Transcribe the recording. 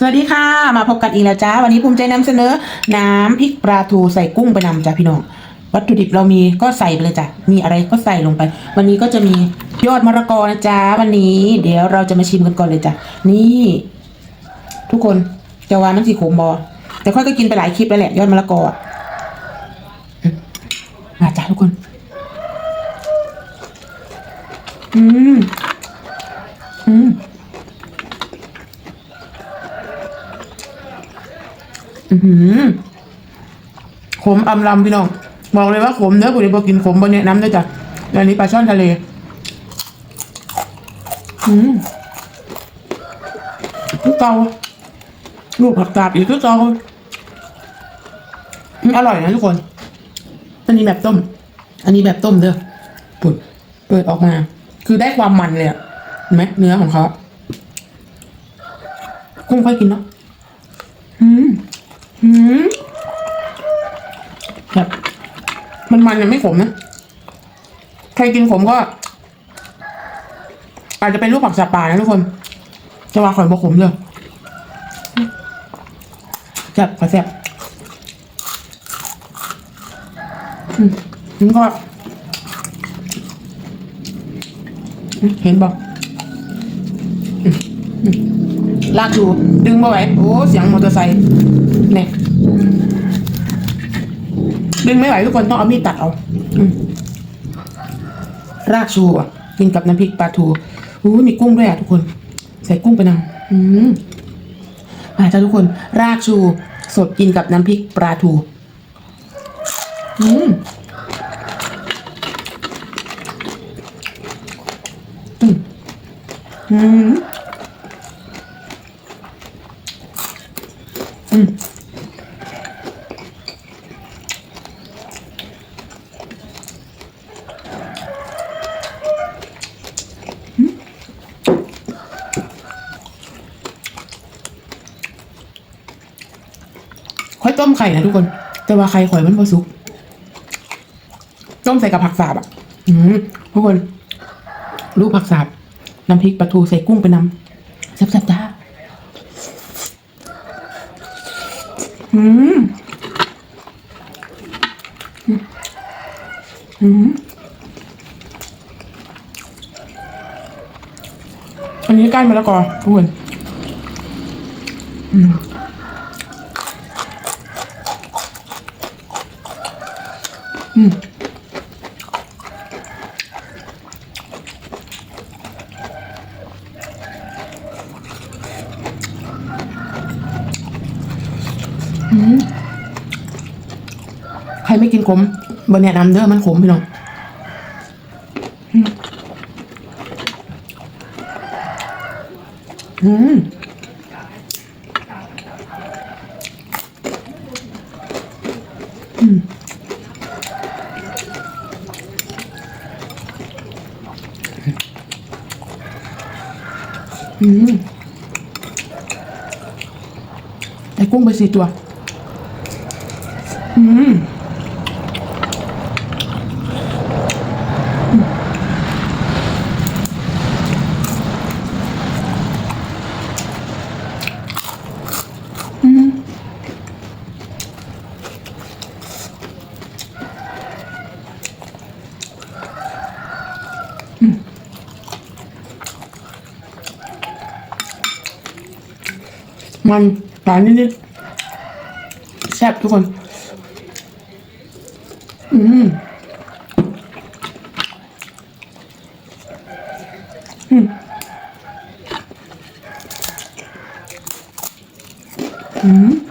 สวัสดีค่ะ มาพบกันอีกแล้วจ้า วันนี้ภูมิใจนำเสนอ น้ำพริกปลาทูใส่กุ้งไปนำจ้าพี่น้อง วัตถุดิบเรามีก็ใส่ไปเลยจ้ะ มีอะไรก็ใส่ลงไป วันนี้ก็จะมียอดมะละกอนะจ้าวันนี้ เดี๋ยวเราจะมาชิมกันก่อนเลยจ้ะ นี่ ทุกคนจะวางน้ำสีโขมบอแต่ค่อยก็กินไปหลายคลิปแล้วแหละยอดมะละกออะอืมาจ้าทุกคน อืม อืม อือหือ ขมอำลำพี่น้อง บอกเลยว่าขมเนื้อปุ๋ยบอกินขมบนเนี่ยน้ำได้จ้ะอันนี้ปลาช่อนทะเล อืมลูกเกาลูกผักกาดอีกลูกเกาอร่อยนะทุกคน อันนี้แบบต้ม อันนี้แบบต้มเด้อปุ๋ยเปิดออกมา คือได้ความมันเลยอะเห็นไหมเนื้อของเขากุ้งค่อยกินเนาะอืม อืมแบบมันมันยังไม่ขมนะ ใครกินขมก็ อาจจะเป็นลูกผักสาปานะทุกคนจะว่าข่อยบ่ขมเลยแซ่บขอแซ่บอืมนี่ก็เห็นบอก ลากดูดึงมาไหวโอ้เสียงมอเตอร์ไซค์เนี่ยดึงไม่ไหวทุกคนต้องเอามีดตัดเอาอรากชูอะกินกับน้ำพริกปลาทูอู้มีกุ้งด้วยอะทุกคน ใส่กุ้งไปนำอืมมาจ้าทุกคน รากชู สดกินกับน้ำพริกปลาทูอืมอืมอืมอืม ค่อยต้มไข่นะทุกคน แต่ว่าไข่ข่อยมันพอสุก ต้มใส่กับผักสาบอะ อืมทุกคนลูกผักสาบน้ำพริกปลาทูใส่กุ้งไปน้ำแซ่บๆจ้า อืมอืมอันนี้ก้านมะละกอทุกคนอืมอืม ใครไม่กินขมบนแนะนำเด้อมันขมพี่น้องอืมอืมอืมอืมได้กุ้งไปสี่ตัว อืมมันหวานนิดๆแซ่บทุกคน อืมอืมอืม